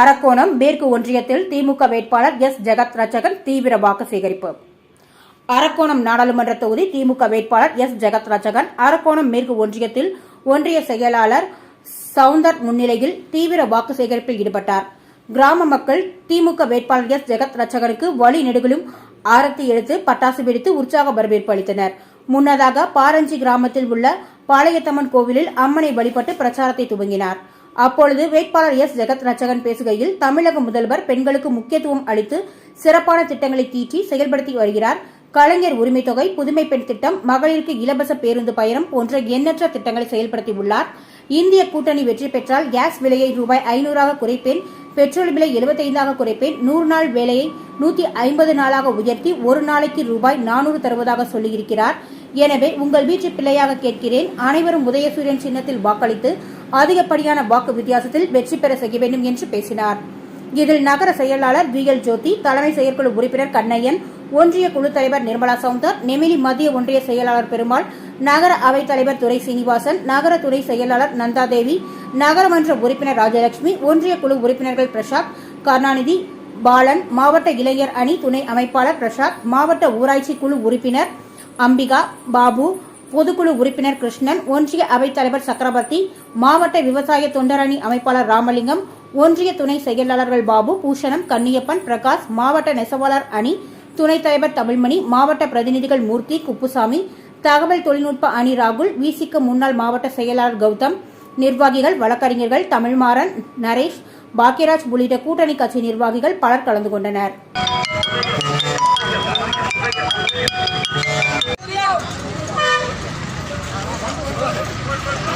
அரக்கோணம் மேற்கு ஒன்றியத்தில் திமுக வேட்பாளர் எஸ். ஜெகத் ரட்சகன் தீவிர வாக்கு சேகரிப்பு. அரக்கோணம் நாடாளுமன்ற தொகுதி திமுக வேட்பாளர் எஸ். ஜெகத் ரட்சகன் அரக்கோணம் மேற்கு ஒன்றியத்தில் ஒன்றிய செயலாளர் சவுந்தர் முன்னிலையில் தீவிர வாக்கு சேகரிப்பில் ஈடுபட்டார். கிராம மக்கள் திமுக வேட்பாளர் எஸ். ஜெகத் ரட்சகனுக்கு வழி நெடுகிலும் ஆரத்தி எடுத்து பட்டாசு வெடித்து உற்சாக வரவேற்பு அளித்தனர். முன்னதாக பாரஞ்சி கிராமத்தில் உள்ள பாளையத்தம்மன் கோவிலில் அம்மனை வழிபட்டு பிரச்சாரத்தை துவங்கினார். அப்பொழுது வேட்பாளர் எஸ். ஜெகத் ரச்சகன் பேசுகையில் தமிழக முதல்வர் பெண்களுக்கு முக்கியத்துவம் அளித்து சிறப்பான திட்டங்களை தீட்டி செயல்படுத்தி வருகிறார். கலைஞர் உரிமை தொகை புதுமை பெண் திட்டம் மகளிருக்கு இலவச பேருந்து பயணம் போன்ற எண்ணற்ற திட்டங்களை செயல்படுத்தியுள்ளார் இந்திய கூட்டணி வெற்றி பெற்றால் கேஸ் விலையை ரூபாய் ஐநூறாக குறைப்பேன் பெட்ரோல் விலை 75 குறைப்பேன் நூறு நாள் வேலையை நூத்தி ஐம்பது நாளாக உயர்த்தி ஒரு நாளைக்கு ரூபாய் நானூறு தருவதாக சொல்லியிருக்கிறார். எனவே உங்கள் வீட்டு பிள்ளையாக கேட்கிறேன் அனைவரும் உதயசூரியன் சின்னத்தில் வாக்களித்து அதிகப்படியான வாக்கு வித்தியாசத்தில் வெற்றி பெற செய்ய வேண்டும் என்று பேசினார். இதில் நகர செயலாளர் வி. எல். ஜோதி தலைமை செயற்குழு உறுப்பினர் கண்ணையன் ஒன்றிய குழு தலைவர் நிர்மலா சவுந்தர் நெமிலி மத்திய ஒன்றிய செயலாளர் பெருமாள் நகர அவைத் தலைவர் துரை சீனிவாசன் நகர துறை செயலாளர் நந்தாதேவி நகரமன்ற உறுப்பினர் ராஜலட்சுமி ஒன்றிய குழு உறுப்பினர்கள் பிரசாத் கருணாநிதி பாலன் மாவட்ட இளைஞர் அணி துணை அமைப்பாளர் பிரசாத் மாவட்ட ஊராட்சி குழு உறுப்பினர் அம்பிகா பாபு பொதுக்குழு உறுப்பினர் கிருஷ்ணன் ஒன்றிய அவைத் தலைவர் சக்கரவர்த்தி மாவட்ட விவசாய தொண்டரணி அமைப்பாளர் ராமலிங்கம் ஒன்றிய துணை செயலாளர்கள் பாபு பூஷணம் கன்னியப்பன் பிரகாஷ் மாவட்ட நெசவாளர் அணி துணைத் தலைவர் தமிழ்மணி மாவட்ட பிரதிநிதிகள் மூர்த்தி குப்புசாமி தகவல் தொழில்நுட்ப அணி ராகுல் விசிக முன்னாள் மாவட்ட செயலாளர் கௌதம் நிர்வாகிகள் வழக்கறிஞர்கள் தமிழ்மாறன் நரேஷ் பாக்கியராஜ் உள்ளிட்ட கூட்டணி கட்சி நிர்வாகிகள் பலர் கலந்து கொண்டனர். Wait, wait, wait.